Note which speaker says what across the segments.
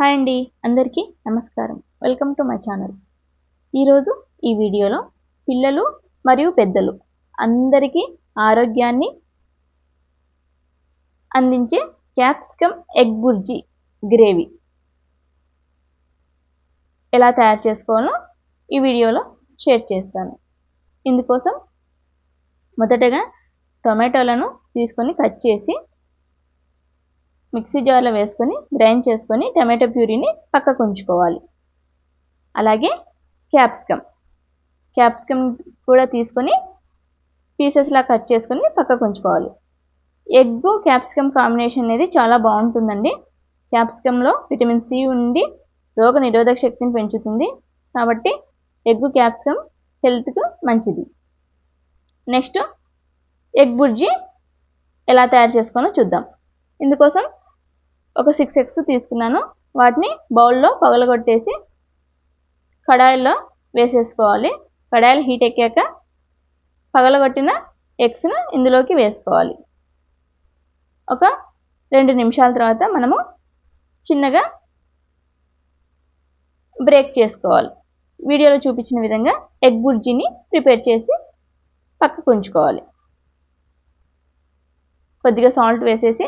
Speaker 1: Hi అండి అందరికీ నమస్కారం. Welcome to my channel. ఈరోజు ఈ వీడియోలో పిల్లలు మరియు పెద్దలు అందరికీ ఆరోగ్యాన్ని అందించే క్యాప్సికమ్ ఎగ్ బుర్జీ గ్రేవీ ఎలా తయారు చేసుకోవాలో ఈ వీడియోలో షేర్ చేస్తాను. ఇందుకోసం మొదటగా టొమాటోలను తీసుకొని కట్ చేసి మిక్సీ జార్లో వేసుకొని గ్రైండ్ చేసుకొని టమాటో ప్యూరీని పక్కకు ఉంచుకోవాలి. అలాగే క్యాప్సికమ్. క్యాప్సికమ్ కూడా తీసుకొని పీసెస్లా కట్ చేసుకొని పక్కకు ఉంచుకోవాలి. ఎగ్ క్యాప్సికమ్ కాంబినేషన్ అనేది చాలా బాగుంటుందండి. క్యాప్సికంలో విటమిన్ సి ఉండి రోగ నిరోధక శక్తిని పెంచుతుంది. కాబట్టి ఎగ్ క్యాప్సికమ్ హెల్త్కు మంచిది. నెక్స్ట్ ఎగ్ బుర్జీ ఎలా తయారు చేసుకోవాలో చూద్దాం. ఇందుకోసం ఒక సిక్స్ ఎగ్స్ తీసుకున్నాను. వాటిని బౌల్లో పగలగొట్టేసి కడాయిల్లో వేసేసుకోవాలి. కడాయిలు హీట్ ఎక్కాక పగలగొట్టిన ఎగ్స్ను ఇందులోకి వేసుకోవాలి. ఒక రెండు నిమిషాల తర్వాత మనము చిన్నగా బ్రేక్ చేసుకోవాలి. వీడియోలో చూపించిన విధంగా ఎగ్ బుర్జీని ప్రిపేర్ చేసి పక్కకు ఉంచుకోవాలి. కొద్దిగా సాల్ట్ వేసేసి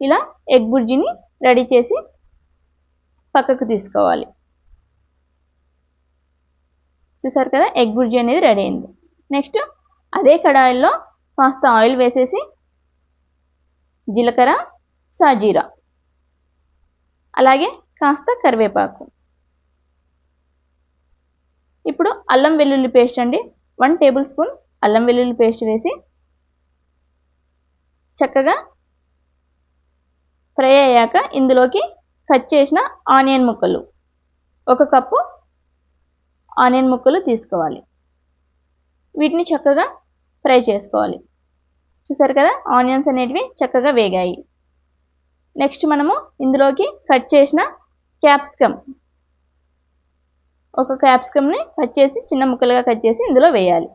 Speaker 1: ఇలా ఎగ్ బుర్జీని రెడీ చేసి పక్కకు తీసుకోవాలి. చూసారు కదా ఎగ్ బుర్జీ అనేది రెడీ అయింది. నెక్స్ట్ అదే కడాయిల్లో కాస్త ఆయిల్ వేసేసి జీలకర్ర సాజీరా అలాగే కాస్త కరివేపాకు. ఇప్పుడు అల్లం వెల్లుల్లి పేస్ట్ అండి. వన్ టేబుల్ స్పూన్ అల్లం వెల్లుల్లి పేస్ట్ వేసి చక్కగా ఫ్రై అయ్యాక ఇందులోకి కట్ చేసిన ఆనియన్ ముక్కలు. ఒక కప్పు ఆనియన్ ముక్కలు తీసుకోవాలి. వీటిని చక్కగా ఫ్రై చేసుకోవాలి. చూసారు కదా? ఆనియన్స్ అనేటివి చక్కగా వేగాయి. నెక్స్ట్ మనము ఇందులోకి కట్ చేసిన క్యాప్సికమ్. ఒక క్యాప్సికమ్ని కట్ చేసి చిన్న ముక్కలుగా కట్ చేసి ఇందులో వేయాలి.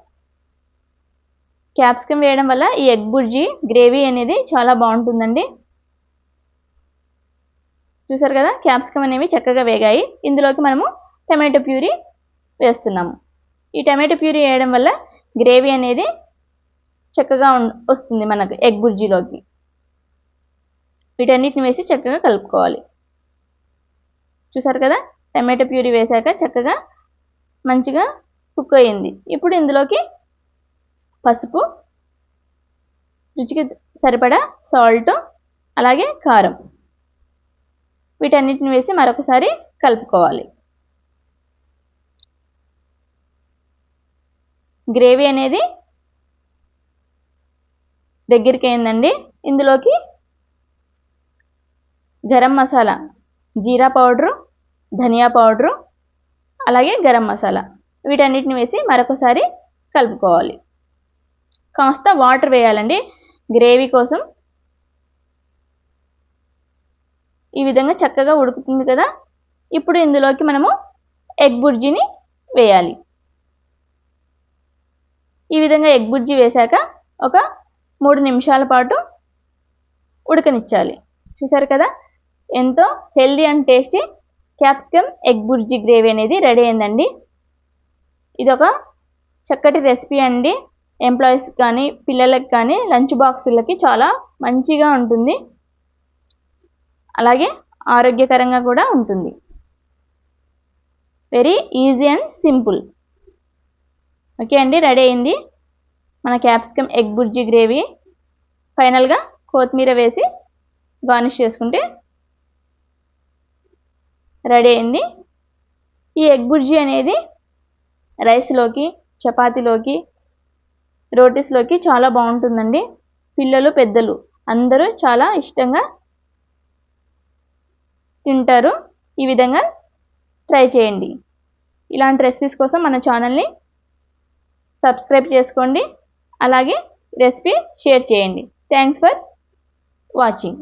Speaker 1: క్యాప్సికమ్ వేయడం వల్ల ఈ ఎగ్ బుర్జీ గ్రేవీ అనేది చాలా బాగుంటుందండి. చూసారు కదా? క్యాప్సికమ్ అనేవి చక్కగా వేగాయి. ఇందులోకి మనము టమాటో ప్యూరీ వేస్తున్నాము. ఈ టమాటో ప్యూరీ వేయడం వల్ల గ్రేవీ అనేది చక్కగా వస్తుంది మనకు ఎగ్ బుర్జీలోకి. వీటన్నిటిని వేసి చక్కగా కలుపుకోవాలి. చూసారు కదా? టమాటో ప్యూరీ వేశాక చక్కగా మంచిగా కుక్ అయింది. ఇప్పుడు ఇందులోకి పసుపు రుచికి సరిపడా సాల్ట్ అలాగే కారం. వీటన్నిటిని వేసి మరొకసారి కలుపుకోవాలి. గ్రేవీ అనేది దగ్గరికి అయిందండి. ఇందులోకి గరం మసాలా జీరా పౌడరు ధనియా పౌడరు అలాగే గరం మసాలా వీటన్నిటిని వేసి మరొకసారి కలుపుకోవాలి. కాస్త వాటర్ వేయాలండి. గ్రేవీ కోసం ఈ విధంగా చక్కగా ఉడుకుతుంది కదా? ఇప్పుడు ఇందులోకి మనము ఎగ్ బుర్జీని వేయాలి. ఈ విధంగా ఎగ్ బుర్జీ వేశాక ఒక మూడు నిమిషాల పాటు ఉడకనిచ్చాలి. చూసారు కదా? ఎంతో healthy and tasty capsicum egg bhurji gravy అనేది రెడీ అయిందండి. ఇది ఒక చక్కటి రెసిపీ అండి. ఎంప్లాయీస్కి కానీ పిల్లలకి కానీ లంచ్ బాక్సులకి చాలా మంచిగా ఉంటుంది. అలాగే ఆరోగ్యకరంగా కూడా ఉంటుంది. Very easy and simple okay అండి రెడీ అయింది. మన క్యాప్సికమ్ ఎగ్ బుర్జీ గ్రేవీ. ఫైనల్గా కొత్తిమీర వేసి గార్నిష్ చేసుకుంటే రెడీ అయింది. ఈ ఎగ్ బుర్జీ అనేది రైస్లోకి చపాతీలోకి రోటీస్లోకి చాలా బాగుంటుందండి. పిల్లలు పెద్దలు అందరూ చాలా ఇష్టంగా తింటారు ఈ విధంగా ట్రై చేయండి. ఇలాంటి రెసిపీస్ కోసం మన ఛానల్ని సబ్స్క్రైబ్ చేసుకోండి. అలాగే రెసిపీ షేర్ చేయండి. Thanks for watching